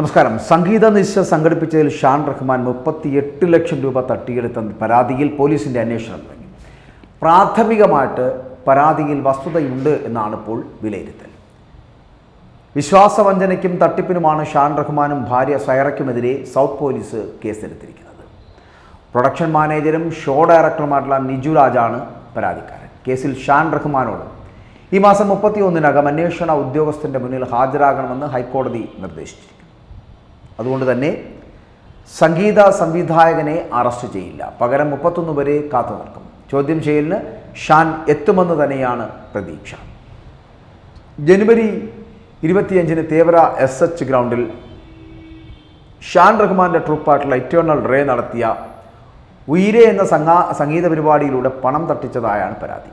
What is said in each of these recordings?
നമസ്കാരം. സംഗീത നിശ സംഘടിപ്പിച്ചതിൽ ഷാൻ റഹ്മാൻ മുപ്പത്തിയെട്ട് ലക്ഷം രൂപ തട്ടിയെടുത്ത പരാതിയിൽ പോലീസിന്റെ അന്വേഷണം തുടങ്ങി. പ്രാഥമികമായിട്ട് പരാതിയിൽ വസ്തുതയുണ്ട് എന്നാണ് ഇപ്പോൾ വിലയിരുത്തൽ. വിശ്വാസവഞ്ചനയ്ക്കും തട്ടിപ്പിനുമാണ് ഷാൻ റഹ്മാനും ഭാര്യ സൈറയ്ക്കുമെതിരെ സൗത്ത് പോലീസ് കേസെടുത്തിരിക്കുന്നത്. പ്രൊഡക്ഷൻ മാനേജരും ഷോ ഡയറക്ടറുമായിട്ടുള്ള നിജു രാജാണ് പരാതിക്കാരൻ. കേസിൽ ഷാൻ റഹ്മാനോട് ഈ മാസം മുപ്പത്തിയൊന്നിനകം അന്വേഷണ ഉദ്യോഗസ്ഥന്റെ മുന്നിൽ ഹാജരാകണമെന്ന് ഹൈക്കോടതി നിർദ്ദേശിച്ചിരിക്കുന്നു. അതുകൊണ്ട് തന്നെ സംഗീത സംവിധായകനെ അറസ്റ്റ് ചെയ്യില്ല. പകരം മുപ്പത്തൊന്ന് വരെ കാത്തു നിൽക്കും ചോദ്യം ചെയ്യലിന് ഷാൻ എത്തുമെന്ന് തന്നെയാണ് പ്രതീക്ഷ. ജനുവരി ഇരുപത്തിയഞ്ചിന് തേവര എസ് എച്ച് ഗ്രൗണ്ടിൽ ഷാൻ റഹ്മാന്റെ ട്രൂപ്പായിട്ടുള്ള ഇറ്റേണൽ റേ നടത്തിയ ഉയിരെ എന്ന സംഘാ സംഗീത പരിപാടിയിലൂടെ പണം തട്ടിച്ചതായാണ് പരാതി.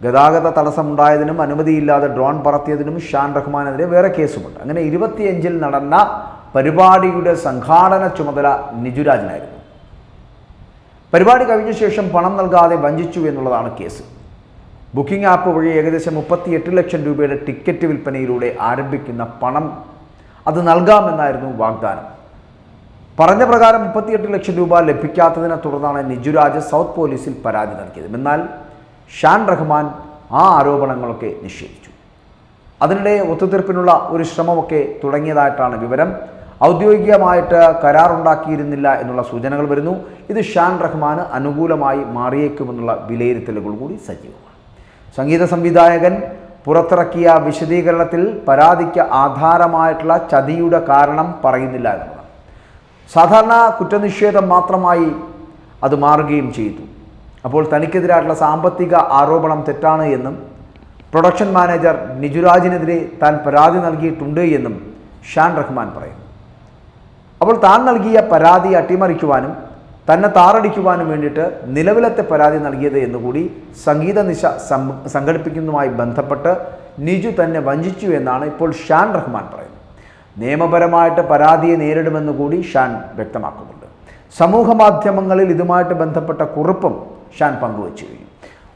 ഗതാഗത തടസ്സമുണ്ടായതിനും അനുമതിയില്ലാതെ ഡ്രോൺ പറത്തിയതിനും ഷാൻ റഹ്മാനെതിരെ വേറെ കേസുമുണ്ട്. അങ്ങനെ ഇരുപത്തിയഞ്ചിൽ നടന്ന പരിപാടിയുടെ സംഘാടന ചുമതല നിജുരാജിനായിരുന്നു. പരിപാടി കഴിഞ്ഞ ശേഷം പണം നൽകാതെ വഞ്ചിച്ചു എന്നുള്ളതാണ് കേസ്. ബുക്കിംഗ് ആപ്പ് വഴി ഏകദേശം മുപ്പത്തിയെട്ട് ലക്ഷം രൂപയുടെ ടിക്കറ്റ് വിൽപ്പനയിലൂടെ ആരംഭിക്കുന്ന പണം അത് നൽകാമെന്നായിരുന്നു വാഗ്ദാനം. പറഞ്ഞ പ്രകാരം മുപ്പത്തിയെട്ട് ലക്ഷം രൂപ ലഭിക്കാത്തതിനെ തുടർന്നാണ് നിജുരാജ് സൗത്ത് പോലീസിൽ പരാതി നൽകിയത്. എന്നാൽ ഷാൻ റഹ്മാൻ ആ ആരോപണങ്ങളൊക്കെ നിഷേധിച്ചു. അതിനിടെ ഒത്തുതീർപ്പിനുള്ള ഒരു ശ്രമമൊക്കെ തുടങ്ങിയതായിട്ടാണ് വിവരം. ഔദ്യോഗികമായിട്ട് കരാറുണ്ടാക്കിയിരുന്നില്ല എന്നുള്ള സൂചനകൾ വരുന്നു. ഇത് ഷാൻ റഹ്മാന് അനുകൂലമായി മാറിയേക്കുമെന്നുള്ള വിലയിരുത്തലുകൾ കൂടി സജീവമാണ്. സംഗീത സംവിധായകൻ പുറത്തിറക്കിയ വിശദീകരണത്തിൽ പരാതിക്ക് ആധാരമായിട്ടുള്ള ചതിയുടെ കാരണം പറയുന്നില്ല എന്നുള്ളതാണ് സാധാരണ കുറ്റനിഷേധം മാത്രമായി അത് മാറുകയും ചെയ്തു. അപ്പോൾ തനിക്കെതിരായിട്ടുള്ള സാമ്പത്തിക ആരോപണം തെറ്റാണ് എന്നും പ്രൊഡക്ഷൻ മാനേജർ നിജുരാജിനെതിരെ താൻ പരാതി നൽകിയിട്ടുണ്ട് എന്നും ഷാൻ റഹ്മാൻ പറയുന്നു. അപ്പോൾ താൻ നൽകിയ പരാതി അട്ടിമറിക്കുവാനും തന്നെ താറടിക്കുവാനും വേണ്ടിയിട്ട് നിലവിലത്തെ പരാതി നൽകിയത് എന്നുകൂടി സംഗീത നിശ സംഘടിപ്പിക്കുന്നതുമായി ബന്ധപ്പെട്ട് നിജു തന്നെ വഞ്ചിച്ചു എന്നാണ് ഇപ്പോൾ ഷാൻ റഹ്മാൻ പറയുന്നത്. നിയമപരമായിട്ട് പരാതിയെ നേരിടുമെന്ന് കൂടി ഷാൻ വ്യക്തമാക്കുന്നുണ്ട്. സമൂഹ മാധ്യമങ്ങളിൽ ഇതുമായിട്ട് ബന്ധപ്പെട്ട കുറിപ്പും ഷാൻ പങ്കുവച്ചു കഴിഞ്ഞു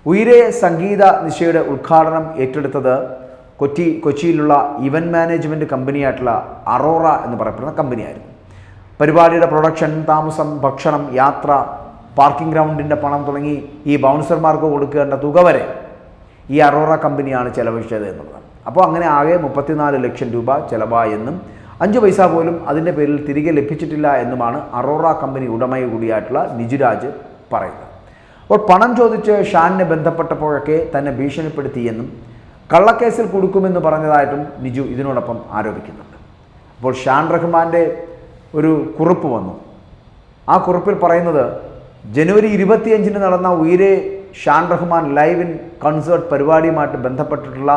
ഉയരെ സംഗീത നിശയുടെ ഉദ്ഘാടനം ഏറ്റെടുത്തത് കൊച്ചി കൊച്ചിയിലുള്ള ഇവന്റ് മാനേജ്മെന്റ് കമ്പനിയായിട്ടുള്ള അറോറ എന്ന് പറയപ്പെടുന്ന കമ്പനിയായിരുന്നു. പരിപാടിയുടെ പ്രൊഡക്ഷൻ താമസം ഭക്ഷണം യാത്ര പാർക്കിംഗ് ഗ്രൗണ്ടിന്റെ പണം തുടങ്ങി ഈ ബൗൺസർമാർക്ക് കൊടുക്കേണ്ട തുക വരെ ഈ അറോറ കമ്പനിയാണ് ചെലവഴിച്ചത് എന്നുള്ളതാണ്. അപ്പോൾ അങ്ങനെ ആകെ മുപ്പത്തിനാല് ലക്ഷം രൂപ ചെലവായെന്നും അഞ്ച് പൈസ പോലും അതിന്റെ പേരിൽ തിരികെ ലഭിച്ചിട്ടില്ല എന്നുമാണ് അറോറ കമ്പനി ഉടമയെ കൂടിയായിട്ടുള്ള നിജുരാജ് പറയുന്നത്. അപ്പോൾ പണം ചോദിച്ച് ഷാനിനെ ബന്ധപ്പെട്ടപ്പോഴൊക്കെ തന്നെ ഭീഷണിപ്പെടുത്തിയെന്നും കള്ളക്കേസിൽ കൊടുക്കുമെന്ന് പറഞ്ഞതായിട്ടും നിജു ഇതിനോടൊപ്പം ആരോപിക്കുന്നുണ്ട്. അപ്പോൾ ഷാൻ റഹ്മാന്റെ ഒരു കുറിപ്പ് വന്നു. ആ കുറിപ്പിൽ പറയുന്നത് ജനുവരി ഇരുപത്തിയഞ്ചിന് നടന്ന Uyare Shaan Rahman live in concert പരിപാടിയുമായിട്ട് ബന്ധപ്പെട്ടിട്ടുള്ള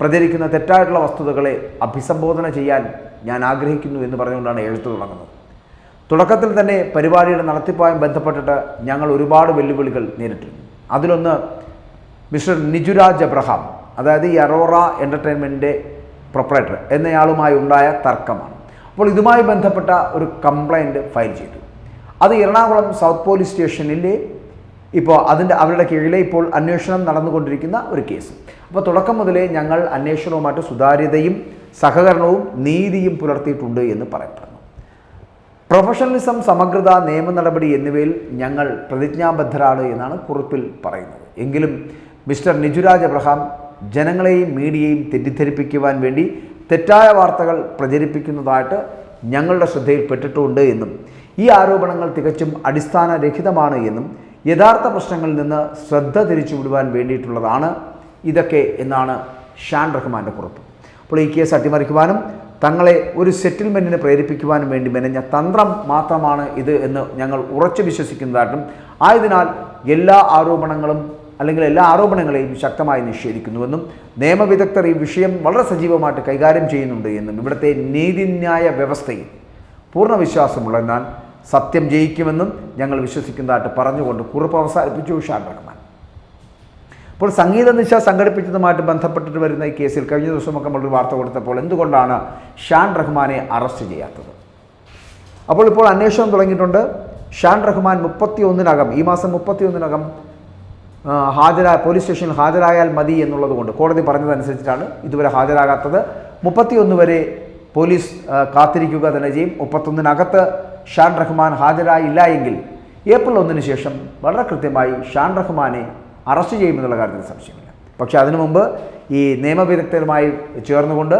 പ്രചരിക്കുന്ന തെറ്റായിട്ടുള്ള വസ്തുതകളെ അഭിസംബോധന ചെയ്യാൻ ഞാൻ ആഗ്രഹിക്കുന്നു എന്ന് പറഞ്ഞുകൊണ്ടാണ് എഴുത്ത് തുടങ്ങുന്നത്. തുടക്കത്തിൽ തന്നെ പരിപാടിയുടെ നടത്തിപ്പുമായി ബന്ധപ്പെട്ടിട്ട് ഞങ്ങൾ ഒരുപാട് വെല്ലുവിളികൾ നേരിട്ടിരുന്നു. അതിലൊന്ന് മിസ്റ്റർ നിജുരാജ് അബ്രഹാം അതായത് ഈ അറോറ എന്റർടൈൻമെന്റിന്റെ പ്രൊപ്പറേറ്റർ എന്നയാളുമായി ഉണ്ടായ തർക്കമാണ്. അപ്പോൾ ഇതുമായി ബന്ധപ്പെട്ട ഒരു കംപ്ലൈന്റ് ഫയൽ ചെയ്തു. അത് എറണാകുളം സൗത്ത് പോലീസ് സ്റ്റേഷനിലെ ഇപ്പോൾ അതിന്റെ അവരുടെ കീഴിലെ ഇപ്പോൾ അന്വേഷണം നടന്നുകൊണ്ടിരിക്കുന്ന ഒരു കേസ് അപ്പോൾ തുടക്കം മുതലേ ഞങ്ങൾ അന്വേഷണവുമായിട്ട് സുതാര്യതയും സഹകരണവും നീതിയും പുലർത്തിയിട്ടുണ്ട് എന്ന് പറയപ്പെടുന്നു. പ്രൊഫഷണലിസം സമഗ്രത നിയമ നടപടി എന്നിവയിൽ ഞങ്ങൾ പ്രതിജ്ഞാബദ്ധരാണ് എന്നാണ് കുറിപ്പിൽ പറയുന്നത്. എങ്കിലും മിസ്റ്റർ നിജുരാജ് അബ്രഹാം ജനങ്ങളെയും മീഡിയയും തെറ്റിദ്ധരിപ്പിക്കുവാൻ വേണ്ടി തെറ്റായ വാർത്തകൾ പ്രചരിപ്പിക്കുന്നതായിട്ട് ഞങ്ങളുടെ ശ്രദ്ധയിൽപ്പെട്ടിട്ടുണ്ട് എന്നും ഈ ആരോപണങ്ങൾ തികച്ചും അടിസ്ഥാനരഹിതമാണ് എന്നും യഥാർത്ഥ പ്രശ്നങ്ങളിൽ നിന്ന് ശ്രദ്ധ തിരിച്ചുവിടുവാൻ വേണ്ടിയിട്ടുള്ളതാണ് ഇതൊക്കെ എന്നാണ് ഷാൻ റഹ്മാന്റെ കുറിപ്പ്. അപ്പോൾ ഈ കേസ് അട്ടിമറിക്കുവാനും തങ്ങളെ ഒരു സെറ്റിൽമെന്റിന് പ്രേരിപ്പിക്കുവാനും വേണ്ടി മെനഞ്ഞ തന്ത്രം മാത്രമാണ് ഇത് എന്ന് ഞങ്ങൾ ഉറച്ചു വിശ്വസിക്കുന്നതായിട്ടും ആയതിനാൽ എല്ലാ ആരോപണങ്ങളും അല്ലെങ്കിൽ എല്ലാ ആരോപണങ്ങളെയും ശക്തമായി നിഷേധിക്കുന്നുവെന്നും നിയമവിദഗ്ധർ ഈ വിഷയം വളരെ സജീവമായിട്ട് കൈകാര്യം ചെയ്യുന്നുണ്ട് എന്നും ഇവിടുത്തെ നീതിന്യായ വ്യവസ്ഥയിൽ പൂർണ വിശ്വാസമുള്ളതിനാൽ സത്യം ജയിക്കുമെന്നും ഞങ്ങൾ വിശ്വസിക്കുന്നതായിട്ട് പറഞ്ഞുകൊണ്ട് കുറിപ്പ് അവസാനിപ്പിച്ചു ഷാൻ റഹ്മാൻ ഇപ്പോൾ സംഗീത നിശ സംഘടിപ്പിച്ചതുമായിട്ട് ബന്ധപ്പെട്ടിട്ട് വരുന്ന ഈ കേസിൽ കഴിഞ്ഞ ദിവസമൊക്കെ നമ്മളൊരു വാർത്ത കൊടുത്തപ്പോൾ എന്തുകൊണ്ടാണ് ഷാൻ റഹ്മാനെ അറസ്റ്റ് ചെയ്യാത്തത്? അപ്പോൾ ഇപ്പോൾ അന്വേഷണം തുടങ്ങിയിട്ടുണ്ട്. ഷാൻ റഹ്മാൻ മുപ്പത്തി ഒന്നിനകം ഈ മാസം മുപ്പത്തി ഒന്നിനകം ഹാജരായ പോലീസ് സ്റ്റേഷനിൽ ഹാജരായാൽ മതി എന്നുള്ളത് കൊണ്ട് കോടതി പറഞ്ഞതനുസരിച്ചിട്ടാണ് ഇതുവരെ ഹാജരാകാത്തത്. മുപ്പത്തിയൊന്ന് വരെ പോലീസ് കാത്തിരിക്കുക തന്നെ ചെയ്യും. മുപ്പത്തൊന്നിനകത്ത് ഷാൻ റഹ്മാൻ ഹാജരായില്ല എങ്കിൽ ഏപ്രിൽ ഒന്നിന് ശേഷം വളരെ കൃത്യമായി ഷാൻ റഹ്മാനെ അറസ്റ്റ് ചെയ്യുമെന്നുള്ള കാര്യത്തിൽ സംശയമില്ല. പക്ഷേ അതിനു മുമ്പ് ഈ നിയമവിദഗ്ധരുമായി ചേർന്നുകൊണ്ട്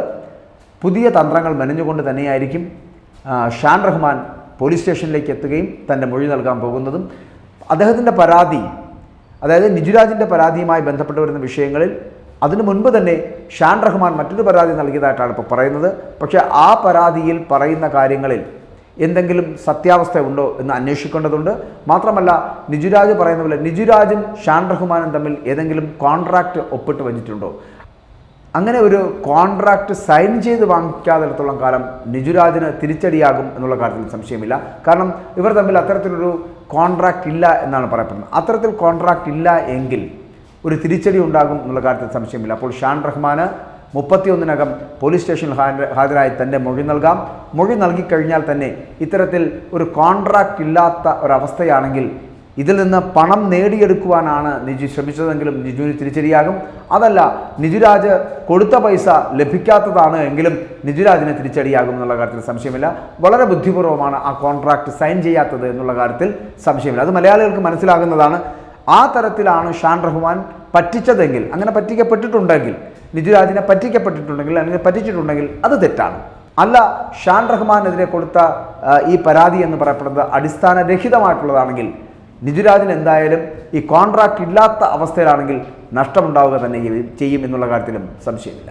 പുതിയ തന്ത്രങ്ങൾ മെനഞ്ഞുകൊണ്ട് തന്നെയായിരിക്കും ഷാൻ റഹ്മാൻ പോലീസ് സ്റ്റേഷനിലേക്ക് എത്തുകയും തന്റെ മൊഴി നൽകാൻ പോകുന്നതും. അദ്ദേഹത്തിന്റെ പരാതി അതായത് നിജുരാജിന്റെ പരാതിയുമായി ബന്ധപ്പെട്ട് വരുന്ന വിഷയങ്ങളിൽ അതിനു മുൻപ് തന്നെ ഷാൻ റഹ്മാൻ മറ്റൊരു പരാതി നൽകിയതായിട്ടാണ് ഇപ്പോൾ പറയുന്നത്. പക്ഷേ ആ പരാതിയിൽ പറയുന്ന കാര്യങ്ങളിൽ എന്തെങ്കിലും സത്യാവസ്ഥ ഉണ്ടോ എന്ന് അന്വേഷിക്കേണ്ടതുണ്ട്. മാത്രമല്ല നിജുരാജ് പറയുന്ന പോലെ നിജുരാജും ഷാൻ റഹ്മാനും തമ്മിൽ ഏതെങ്കിലും കോൺട്രാക്റ്റ് ഒപ്പിട്ട് വച്ചിട്ടുണ്ടോ അങ്ങനെ ഒരു കോൺട്രാക്റ്റ് സൈൻ ചെയ്ത് വാങ്ങിക്കാത്തിടത്തോളം കാലം നിജുരാജിന് തിരിച്ചടിയാകും എന്നുള്ള കാര്യത്തിൽ സംശയമില്ല. കാരണം ഇവർ തമ്മിൽ അത്തരത്തിലൊരു കോൺട്രാക്റ്റ് ഇല്ല എന്നാണ് പറയപ്പെടുന്നത്. അത്തരത്തിൽ കോൺട്രാക്റ്റ് ഇല്ല എങ്കിൽ ഒരു തിരിച്ചടി ഉണ്ടാകും എന്നുള്ള കാര്യത്തിൽ സംശയമില്ല. അപ്പോൾ ഷാൻ റഹ്മാന് മുപ്പത്തിയൊന്നിനകം പോലീസ് സ്റ്റേഷനിൽ ഹാജരായി തന്റെ മൊഴി നൽകാം. മൊഴി നൽകിക്കഴിഞ്ഞാൽ തന്നെ ഇത്തരത്തിൽ ഒരു കോൺട്രാക്റ്റ് ഇല്ലാത്ത ഒരവസ്ഥയാണെങ്കിൽ ഇതിൽ നിന്ന് പണം നേടിയെടുക്കുവാനാണ് നിജു ശ്രമിച്ചതെങ്കിലും നിജുവിന് തിരിച്ചടിയാകും. അതല്ല നിജുരാജ് കൊടുത്ത പൈസ ലഭിക്കാത്തതാണ് എങ്കിലും നിജുരാജിന് തിരിച്ചടിയാകും എന്നുള്ള കാര്യത്തിൽ സംശയമില്ല. വളരെ ബുദ്ധിപൂർവമാണ് ആ കോൺട്രാക്ട് സൈൻ ചെയ്യാത്തത് എന്നുള്ള കാര്യത്തിൽ സംശയമില്ല. അത് മലയാളികൾക്ക് മനസ്സിലാകുന്നതാണ്. ആ തരത്തിലാണ് ഷാൻ റഹ്മാൻ പറ്റിച്ചതെങ്കിൽ അങ്ങനെ പറ്റിക്കപ്പെട്ടിട്ടുണ്ടെങ്കിൽ നിജുരാജിനെ പറ്റിക്കപ്പെട്ടിട്ടുണ്ടെങ്കിൽ അല്ലെങ്കിൽ പറ്റിച്ചിട്ടുണ്ടെങ്കിൽ അത് തെറ്റാണ്. അല്ല ഷാൻ റഹ്മാനെതിരെ കൊടുത്ത ഈ പരാതി എന്ന് പറയപ്പെടുന്നത് അടിസ്ഥാനരഹിതമായിട്ടുള്ളതാണെങ്കിൽ നിജുരാജിന് എന്തായാലും ഈ കോൺട്രാക്റ്റ് ഇല്ലാത്ത അവസ്ഥയിലാണെങ്കിൽ നഷ്ടമുണ്ടാവുക തന്നെ ചെയ്യും എന്നുള്ള കാര്യത്തിലും സംശയമില്ല.